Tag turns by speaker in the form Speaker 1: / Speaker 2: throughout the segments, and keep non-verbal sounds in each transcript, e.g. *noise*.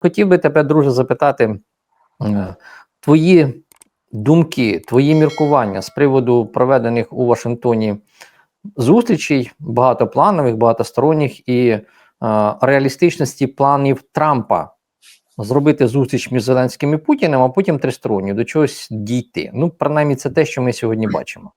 Speaker 1: Хотів би тебе, друже, запитати е, твої думки, твої міркування з приводу проведених у Вашингтоні зустрічей, багатопланових, багатосторонніх і е, реалістичності планів Трампа зробити зустріч між Зеленським і Путіним, а потім тристоронню, до чогось дійти. Ну, принаймні, це те, що ми сьогодні бачимо.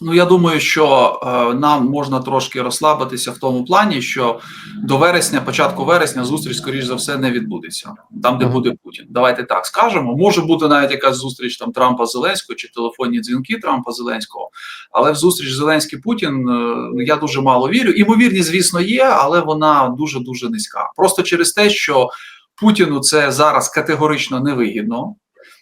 Speaker 2: Ну, я думаю, що е, нам можна трошки розслабитися в тому плані, що до вересня, початку вересня, зустріч, скоріш за все, не відбудеться там, де буде Путін. Давайте так скажемо. Може бути навіть якась зустріч там Трампа Зеленського чи телефонні дзвінки Трампа Зеленського. Але в зустріч Зеленський Путін е, я дуже мало вірю. Імовірність, звісно, є, але вона дуже дуже низька. Просто через те, що Путіну це зараз категорично невигідно.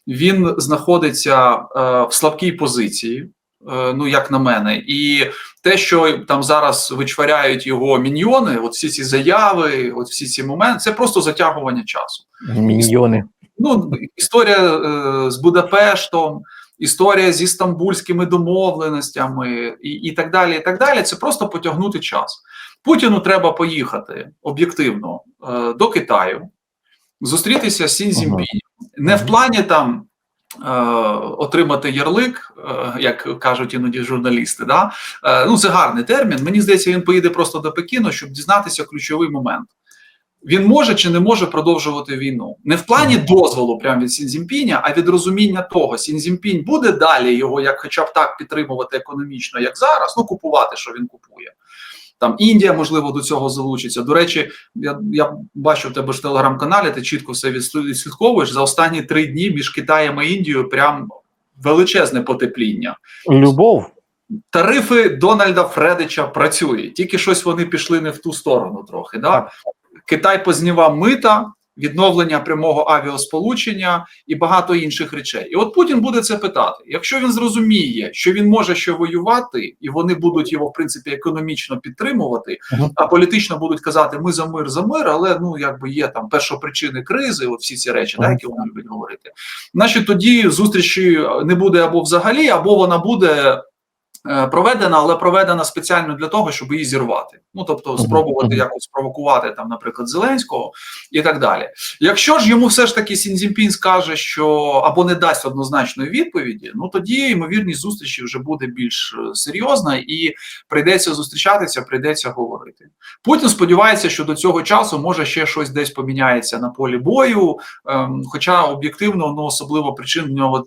Speaker 2: Він знаходиться е, в слабкій позиції. Е, Ну, як на мене, і те, що там зараз вичваряють його міньйони, от всі ці заяви, от всі ці моменти, це просто затягування часу.
Speaker 1: Міньйони.
Speaker 2: Ну, історія е, з Будапештом, історія зі стамбульськими домовленостями і, і так далі. І так далі. Це просто потягнути час. Путіну треба поїхати об'єктивно е, до Китаю, зустрітися з Сін Цзіньпінем. Не в плані там. Е, Отримати ярлик, е, як кажуть іноді журналісти, да Е, ну це гарний термін. Мені здається, він поїде просто до Пекіну, щоб дізнатися ключовий момент. Він може чи не може продовжувати війну не в плані дозволу прямо від Сінзімпіня, а від розуміння того, Сінзімпінь буде далі його, як хоча б так підтримувати економічно, як зараз. Ну купувати, що він купує. Там Індія, можливо, до цього залучиться. До речі, я я бачу в тебе ж в телеграм-каналі, ти чітко все відслідковуєш. За останні три дні між Китаєм і Індією прям величезне потепління.
Speaker 1: Любов.
Speaker 2: Тарифи Дональда Фредича працюють, тільки щось вони пішли не в ту сторону трохи. Да?
Speaker 1: Так.
Speaker 2: Китай познівав мита, відновлення прямого авіасполучення і багато інших речей. І от Путін буде це питати. Якщо він зрозуміє, що він може ще воювати, і вони будуть його в принципі економічно підтримувати,
Speaker 1: Мгм.
Speaker 2: а політично будуть казати Ми за мир, за мир, але ну якби є там першопричини кризи, от всі ці речі, да,
Speaker 1: Мгм.
Speaker 2: які вони люблять говорити. Значить, тоді зустрічі не буде або взагалі, або вона буде. Е, Проведена, але проведена спеціально для того, щоб її зірвати. Ну тобто, спробувати якось спровокувати там, наприклад, Зеленського і так далі. Якщо ж йому все ж таки Сінзімпін скаже, що або не дасть однозначної відповіді, ну тоді ймовірність зустрічі вже буде більш е, серйозна і прийдеться зустрічатися, прийдеться говорити. Путін сподівається, що до цього часу може ще щось десь поміняється на полі бою. Ем, хоча об'єктивно ну особливо причин в нього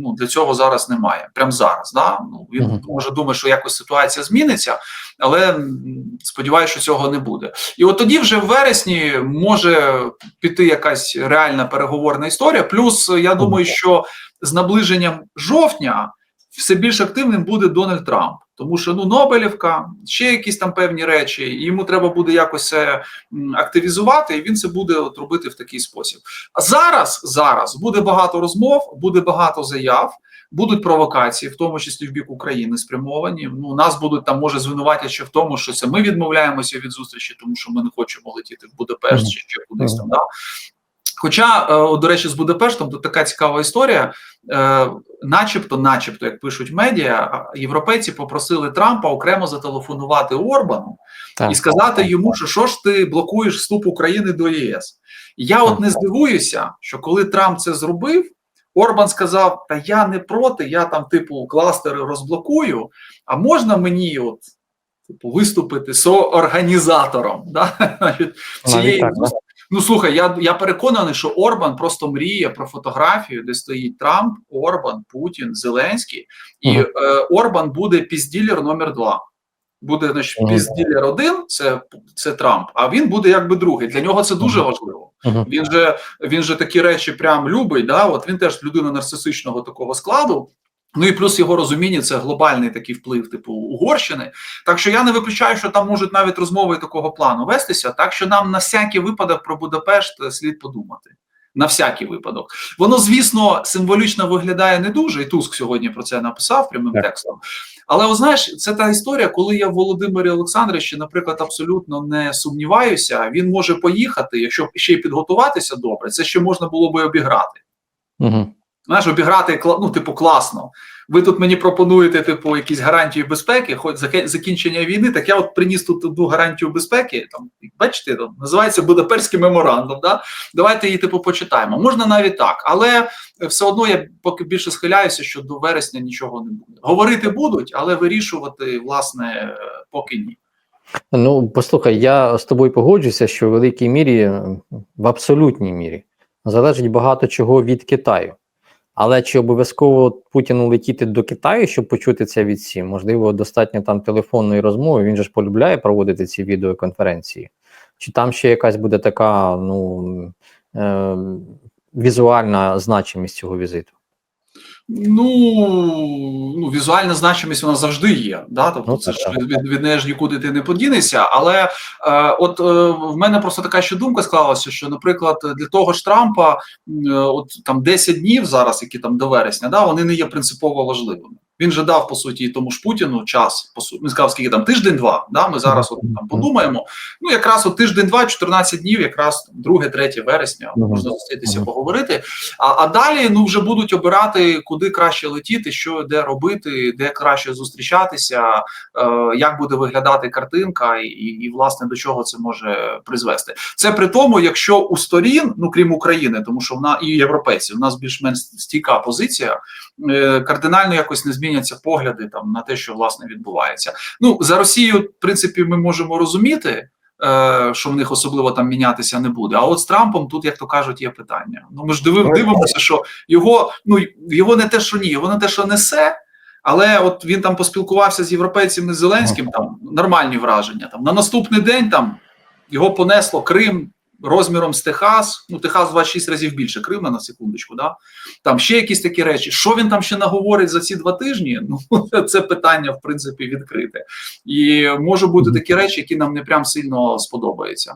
Speaker 2: ну для цього зараз немає. Прям зараз. Да? Ну він. Може думає, що якось ситуація зміниться, але сподіваюся, що цього не буде. І от тоді, вже в вересні, може піти якась реальна переговорна історія. Плюс я думаю, що з наближенням жовтня все більш активним буде Дональд Трамп. Тому що ну Нобелівка, ще якісь там певні речі, і йому треба буде якось активізувати, і він це буде от робити в такий спосіб. А зараз, зараз буде багато розмов, буде багато заяв, будуть провокації, в тому числі в бік України спрямовані. Ну нас будуть там може звинуватять ще в тому, що це ми відмовляємося від зустрічі, тому що ми не хочемо летіти в Будапешт чи ще кудись там. Да? Хоча, е, до речі, з Будапештом тут така цікава історія, е, начебто, начебто, як пишуть медіа, європейці попросили Трампа окремо зателефонувати Орбану
Speaker 1: Так.
Speaker 2: і сказати йому, що що ж ти блокуєш вступ України до ЄС. І Я от не здивуюся, що коли Трамп це зробив, Орбан сказав: Та я не проти, я там, типу, кластери розблокую, а можна мені от. Типу, виступити соорганізатором да? *laughs* Цієї
Speaker 1: Навіть так.
Speaker 2: Ну слухай, я я переконаний, що Орбан просто мріє про фотографію, де стоїть Трамп, Орбан, Путін, Зеленський, і
Speaker 1: Мгм.
Speaker 2: е, Орбан буде пізділер номер два. Буде значить, пізділер один, це, це Трамп, а він буде якби другий. Для нього це дуже важливо. Він же він же такі речі прям любить. Да? От він теж людина нарцисичного такого складу. Ну і плюс його розуміння це глобальний такий вплив, типу Угорщини. Так що я не виключаю, що там можуть навіть розмови такого плану вестися. Так що нам на всякий випадок про Будапешт слід подумати. На всякий випадок. Воно, звісно, символічно виглядає не дуже, і Туск сьогодні про це написав прямим
Speaker 1: Так.
Speaker 2: текстом. Але о, знаєш, це та історія, коли я в Володимирі Олександровичі, наприклад, абсолютно не сумніваюся, він може поїхати, якщо ще й підготуватися добре, це ще можна було би обіграти.
Speaker 1: Мгм.
Speaker 2: Знаєш, обіграти ну, типу, класно. ви тут мені пропонуєте, типу, якісь гарантії безпеки, хоч закінчення війни, так я от приніс тут одну гарантію безпеки. Там, бачите, там, називається Будапештський меморандум. Да? Давайте її, типу, почитаємо. Можна навіть так, але все одно я поки більше схиляюся, що до вересня нічого не буде. Говорити будуть, але вирішувати, власне, поки ні.
Speaker 1: Ну, послухай, я з тобою погоджуюся, що в великій мірі, в абсолютній мірі, залежить багато чого від Китаю. Але чи обов'язково Путіну летіти до Китаю, щоб почути це від всі? Можливо, достатньо там телефонної розмови. Він же ж полюбляє проводити ці відеоконференції. Чи там ще якась буде така ну, е, візуальна значимість цього візиту?
Speaker 2: Ну, ну, візуальна значимість вона завжди є. Да? Тобто,
Speaker 1: Ну,
Speaker 2: це ж від, від неї ж нікуди ти не подінешся. Але е, от е, в мене просто така ще думка склалася, що, наприклад, для того ж Трампа, е, от там 10 днів зараз, які там до вересня, да, вони не є принципово важливими. Він же дав по суті тому ж Путіну час. По суті, він сказав, скільки там тиждень-два. Да, ми зараз от, там подумаємо. Ну якраз от тиждень-два, 14 днів, якраз 2-3 вересня можна зустрітися, поговорити. А, а далі ну вже будуть обирати, куди краще летіти, що де робити, де краще зустрічатися, е, як буде виглядати картинка, і, і власне до чого це може призвести. Це при тому, якщо у сторін, ну крім України, тому що вона і європейців, у нас більш-менш стійка позиція, кардинально якось не зміняться погляди там на те, що власне відбувається. Ну за Росію, в принципі, ми можемо розуміти. е, Що в них особливо там мінятися не буде. А от з Трампом тут, як то кажуть, є питання. Ну ми ж дивив, дивимося, що його ну його не те, що ні, його не те, що несе, але от він там поспілкувався з європейцями з Зеленським. Там нормальні враження. Там на наступний день там його понесло Крим розміром з Техас. Ну Техас 26 разів більше Крима на секундочку. Да? Там ще якісь такі речі. Що він там ще наговорить за ці два тижні? Ну *laughs* це питання в принципі відкрите, і можуть бути такі речі, які нам не прям сильно сподобаються.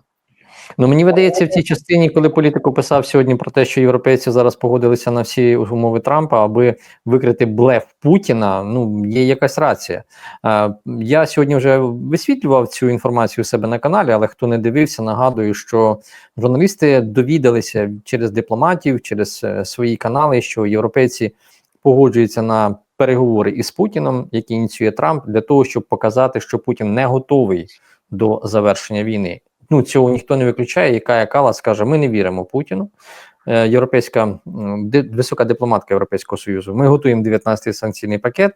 Speaker 1: Ну мені видається в цій частині, коли політико писав сьогодні про те, що європейці зараз погодилися на всі умови Трампа, аби викрити блеф Путіна. Ну є якась рація. Е, я сьогодні вже висвітлював цю інформацію у себе на каналі, але хто не дивився, нагадую, що журналісти довідалися через дипломатів, через е, свої канали, що європейці погоджуються на переговори із Путіном, які ініціює Трамп, для того, щоб показати, що Путін не готовий до завершення війни ну цього ніхто не виключає. Яка Кала скаже: ми не віримо Путіну. Е, Європейська висока дипломатка Європейського союзу. Ми готуємо 19-й санкційний пакет.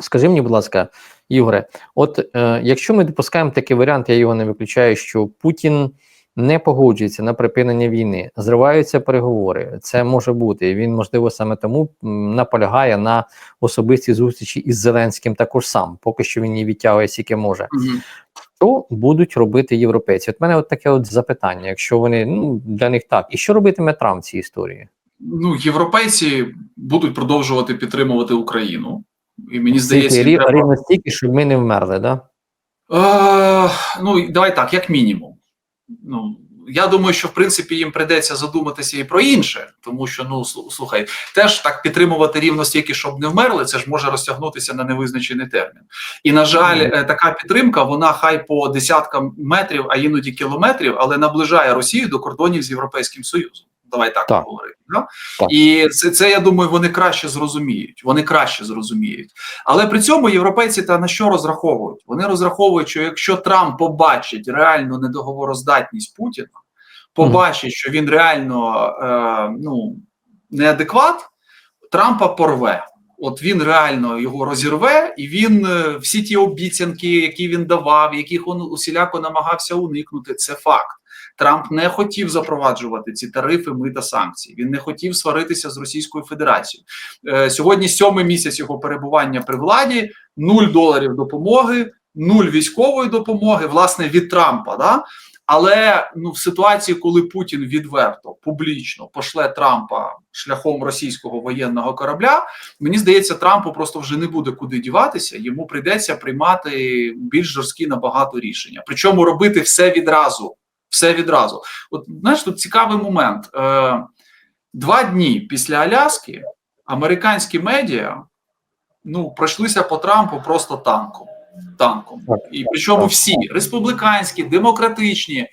Speaker 1: Скажи мені, будь ласка, Ігоре, от е, якщо ми допускаємо такий варіант, я його не виключаю, що Путін не погоджується на припинення війни, зриваються переговори. Це може бути. Він можливо саме тому наполягає на особистій зустрічі із Зеленським також сам, поки що він її відтягує скільки може що будуть робити європейці? От мене от таке от запитання, якщо вони ну для них так, і що робитиме Трамп в цій історії?
Speaker 2: Ну, європейці будуть продовжувати підтримувати Україну, і мені здається,
Speaker 1: рів-
Speaker 2: треба...
Speaker 1: рівно стільки, щоб ми не вмерли, да?
Speaker 2: Е, ну давай так, як мінімум. Ну я думаю, що в принципі їм прийдеться задуматися і про інше, тому що ну слухай, теж так підтримувати рівно стільки, щоб не вмерли, це ж може розтягнутися на невизначений термін. І на жаль, е, така підтримка, вона хай по десяткам метрів, а іноді кілометрів, але наближає Росію до кордонів з Європейським Союзом. Давай так,
Speaker 1: Так.
Speaker 2: говорити. Да?
Speaker 1: Так.
Speaker 2: І це, це я думаю, вони краще зрозуміють. Вони краще зрозуміють. Але при цьому європейці та на що розраховують? Вони розраховують, що якщо Трамп побачить реальну недоговороздатність Путіна, побачить, що він реально е, ну, неадекват, Трампа порве. От він реально його розірве, і він е, всі ті обіцянки, які він давав, яких він усіляко намагався уникнути, це факт. Трамп не хотів запроваджувати ці тарифи, мита санкції. Він не хотів сваритися з Російською Федерацією. Е, сьогодні сьомий місяць його перебування при владі, нуль доларів допомоги, нуль військової допомоги, власне, від Трампа. Да? Але ну, в ситуації, коли Путін відверто публічно пошле Трампа шляхом російського воєнного корабля, мені здається, Трампу просто вже не буде куди діватися. Йому прийдеться приймати більш жорсткі набагато рішення. Причому робити все відразу. Все відразу. От знаєш, тут цікавий момент. Е, Два дні після Аляски американські медіа ну пройшлися по Трампу просто танком. Танком, і причому всі республіканські, демократичні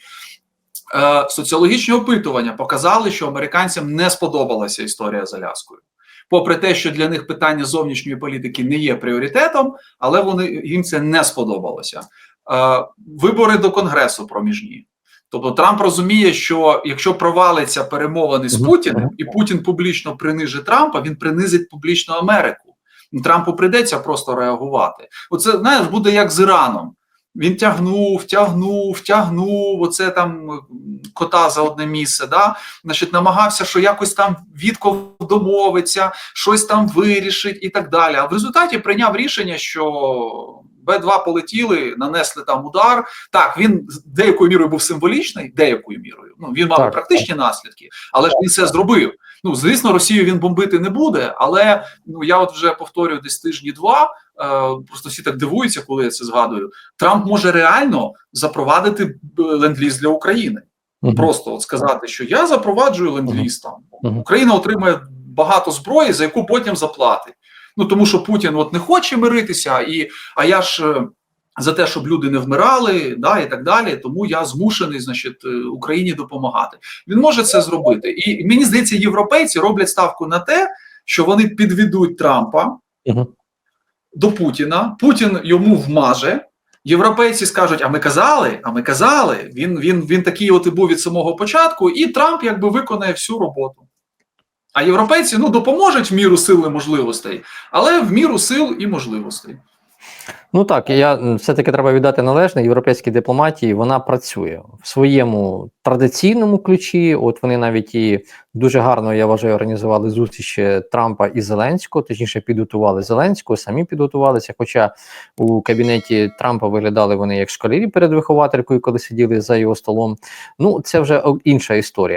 Speaker 2: е, соціологічні опитування показали, що американцям не сподобалася історія з Аляскою. попри те, що для них питання зовнішньої політики не є пріоритетом, але вони їм це не сподобалося. Е, вибори до конгресу проміжні. Тобто Трамп розуміє, що якщо провалиться перемовини з Путіним, і Путін публічно принижить Трампа, він принизить публічно Америку. Ну, Трампу прийдеться просто реагувати. Оце знаєш, буде як з Іраном. Він тягнув, тягнув, тягнув. Оце там кота за одне місце. Да? Значить, намагався, що якось там Вітков домовиться, щось там вирішить і так далі. А в результаті прийняв рішення, що Б-2 полетіли, нанесли там удар. Так, він деякою мірою був символічний, деякою мірою. Ну він мав
Speaker 1: Так.
Speaker 2: практичні наслідки, але ж він це зробив. Ну, звісно, Росію він бомбити не буде, але ну я от вже повторюю десь тижні два. Е, просто всі так дивуються, коли я це згадую. Трамп може реально запровадити б, ленд-ліз для України.
Speaker 1: Мгм.
Speaker 2: Просто от сказати, що я запроваджую ленд-ліз там.
Speaker 1: Мгм.
Speaker 2: Україна отримає багато зброї, за яку потім заплатить. Ну тому що Путін от не хоче миритися, і а я ж. е, За те, щоб люди не вмирали, да і так далі, тому я змушений, значить, е, Україні допомагати. Він може це зробити, і мені здається, європейці роблять ставку на те, що вони підведуть Трампа
Speaker 1: Мгм.
Speaker 2: до Путіна. Путін йому вмаже. Європейці скажуть: а ми казали, а ми казали. Він він, він такий от і був від самого початку, і Трамп якби виконає всю роботу. А європейці ну допоможуть в міру сил і можливостей, але в міру сил і можливостей.
Speaker 1: Ну так, я все-таки треба віддати належне європейській дипломатії. Вона працює в своєму традиційному ключі. От вони навіть і дуже гарно, я вважаю, організували зустрічі Трампа і Зеленського, точніше, підготували Зеленського, самі підготувалися. Хоча у кабінеті Трампа виглядали вони як школярі перед вихователькою, коли сиділи за його столом. Ну, це вже інша історія.